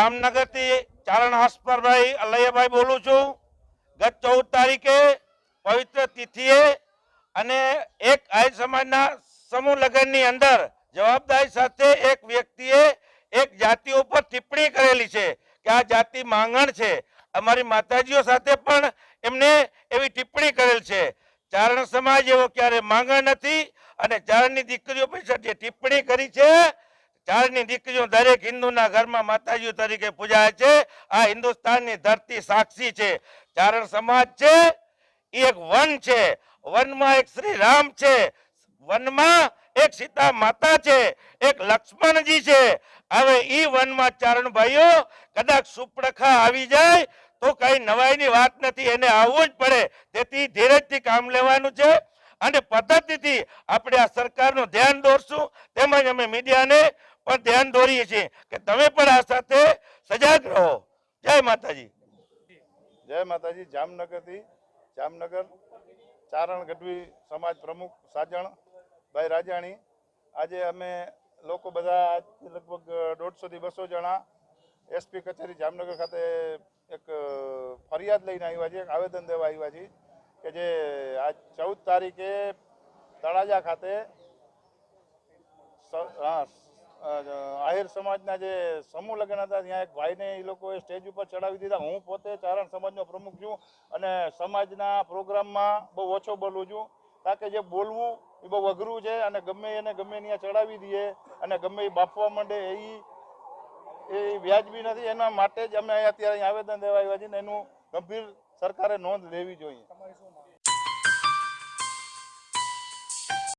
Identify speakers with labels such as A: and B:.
A: જામનગરથી ચારણ હસ્પરભાઈ અલૈયાભાઈ બોલું છું. ગત ચૌદ તારીખે પવિત્ર તિથિએ અને એક આય સમાજના સમૂહ લગ્નની અંદર જવાબદારી સાથે એક વ્યક્તિએ એક જાતિ ઉપર ટિપ્પણી કરેલી છે કે આ જાતિ માંગણ છે. અમારી માતાજીઓ સાથે પણ એમને એવી ટિપ્પણી કરેલ છે. ચારણ સમાજ એવો ક્યારે માંગણ નથી અને ચારણની દીકરીઓ પૈસા જે ટિપ્પણી કરી છે. ચારની દીકરીઓ દરેક હિન્દુના ઘરમાં માતાજીઓ તરીકે પૂજાય છે. આ હિન્દુસ્તાનની ધરતી સાક્ષી છે. ચારણ સમાજ છે. એ એક વન છે. વનમાં એક શ્રી રામ છે. વનમાં એક સીતા માતા છે. એક લક્ષ્મણજી છે. હવે ઈ વનમાં ચારણ ભાઈઓ કદાચ સુપ્રખા આવી જાય તો કઈ નવાઈની વાત નથી. એને આવવું જ પડે. તેથી ધીરજથી કામ લેવાનું છે. અને પદ્ધતિથી આપણે આ સરકારનું ધ્યાન દોરશું. તેમજ અમે મીડિયાને પણ ધ્યાન દોરીએ છીએ કે તમે પણ આ સાથે સજાગ રહો. જય માતાજી.
B: જય માતાજી. જામનગરથી જામનગર ચારણ ગઢવી સમાજ પ્રમુખ સાજણ ભાઈ રાજાણી. આજે અમે લોકો બધા લગભગ દોઢસોથી બસો જણા એસપી કચેરી જામનગર ખાતે એક ફરિયાદ લઈને આવ્યા છીએ આવેદન દેવા આવ્યા છીએ. કે જે આજ ચૌદ તારીખે તળાજા ખાતે હા આહિર સમાજના જે સમૂહ લગ્ન હતા, ત્યાં એક ભાઈને એ લોકોએ સ્ટેજ ઉપર ચડાવી દીધા. હું પોતે ચારણ સમાજનો પ્રમુખ છું અને સમાજના પ્રોગ્રામમાં બહુ ઓછો બોલું છું. કારણ કે જે બોલવું એ બહુ અઘરું છે અને ગમે એને ગમે ત્યાં ચડાવી દઈએ અને ગમે એ બાફવા માંડે એ એ વ્યાજબી નથી. એના માટે જ અમે અત્યારે આવેદન દેવા આવ્યા છીએ ને એનું ગંભીર સરકારે નોંધ લેવી જોઈએ.